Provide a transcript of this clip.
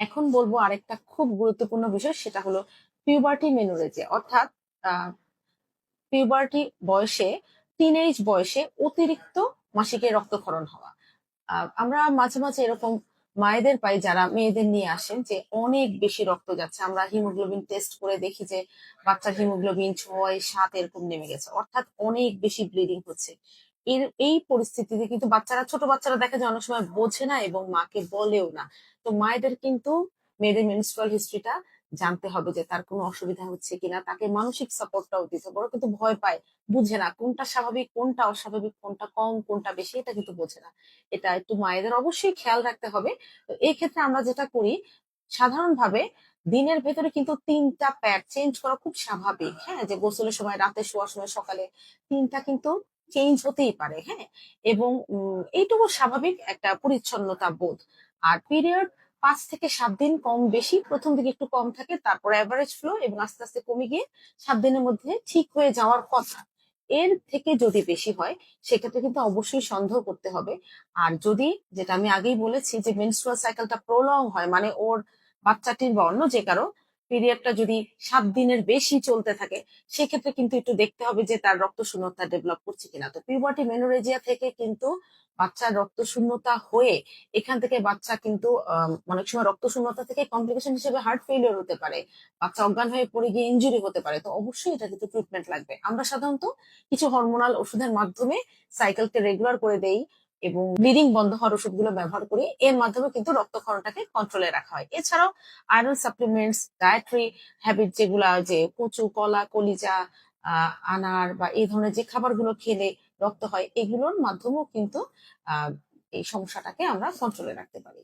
এখন বলব আরেকটা খুব গুরুত্বপূর্ণ বিষয়, সেটা হলো পিউবার্টি মেনুরেজিয়া অর্থাৎ পিউবার্টি বয়সে টিনেজ বয়সে অতিরিক্ত মাসিকের রক্তক্ষরণ হওয়া। আমরা মাঝে মাঝে এরকম মায়েদের পাই যারা মেয়েদের নিয়ে আসেন যে অনেক বেশি রক্ত যাচ্ছে। আমরা হিমোগ্লোবিন টেস্ট করে দেখি যে বাচ্চার হিমোগ্লোবিন ছয়, সাত এরকম নেমে গেছে। অর্থাৎ অনেক বেশি ব্লিডিং হচ্ছে। এর, এই পরিস্থিতিতে কিন্তু বাচ্চারা, ছোট বাচ্চারা দেখা যায় অনেক সময় বোঝে না এবং মাকে বলেও না। তো মায়েদের কিন্তু মেয়েদের মেনস্ট্রুয়াল হিস্ট্রিটা জানতে হবে যে তার কোনো অসুবিধা হচ্ছে কিনা, তাকে মানসিক সাপোর্টটাও দিতে হবে। কিন্তু ভয় পায়, বুঝে না কোনটা স্বাভাবিক, কোনটা অস্বাভাবিক, কোনটা কম, কোনটা বেশি, এটা কিন্তু বোঝে না। এটা একটু মায়েদের অবশ্যই খেয়াল রাখতে হবে। তো এই ক্ষেত্রে আমরা যেটা করি, সাধারণভাবে দিনের ভেতরে কিন্তু তিনটা প্যাড চেঞ্জ করা খুব স্বাভাবিক হ্যাঁ? যে গোসলের সময়, রাতে শোয়ার সময়, সকালে তিনটা কিন্তু চেঞ্জ হতেই পারে হ্যাঁ? এবং এইটুকু স্বাভাবিক একটা পরিচ্ছন্নতা বোধ। আর পিরিয়ড পাঁচ থেকে সাত দিন কম বেশি, প্রথম দিকে একটু কম থাকে, তারপর অ্যাভারেজ ফ্লো এবং আস্তে আস্তে কমে গিয়ে সাত দিনের মধ্যে ঠিক হয়ে যাওয়ার কথা। এর থেকে যদি বেশি হয়, সেক্ষেত্রে কিন্তু অবশ্যই সন্দেহ করতে হবে। আর যদি, যেটা আমি আগেই বলেছি যে মেনস্ট্রুয়াল সাইকেলটা প্রলং হয় মানে ওর বাচ্চাটির বা অন্য যে কারও পিরিয়ডটা যদি সাত দিনের বেশি চলতে থাকে, সেক্ষেত্রে কিন্তু একটু দেখতে হবে যে তার রক্ত শূন্যতা ডেভেলপ করছে কিনা। তো পিউবার্টি মেনোরেজিয়া থেকে কিন্তু বাচ্চার রক্ত শূন্যতা হয়ে এখান থেকে বাচ্চা কিন্তু অনেক সময় রক্ত শূন্যতা থেকে কমপ্লিকেশন হিসেবে হার্ট ফেলিওর হতে পারে, বাচ্চা অজ্ঞান হয়ে পড়ে গিয়ে ইনজুরি হতে পারে। তো অবশ্যই এটা কিন্তু ট্রিটমেন্ট লাগবে। আমরা সাধারণত কিছু হরমোনাল ওষুধের মাধ্যমে সাইকেলকে রেগুলার করে দেই। এবং ব্লিডিং বন্ধ হওয়ার ওষুধগুলো ব্যবহার করি এর মাধ্যমে কিন্তু রক্তক্ষরণটাকে কন্ট্রোলে রাখা হয়। এছাড়াও আয়রন সাপ্লিমেন্টস ডায়েটরি হ্যাবিট যেগুলো যে কচু, কলা, কলিজা আনার বা এই ধরনের যে খাবারগুলো খেলে রক্ত হয়, এগুলোর মাধ্যমেও কিন্তু এই সমস্যাটাকে আমরা কন্ট্রোলে রাখতে পারি।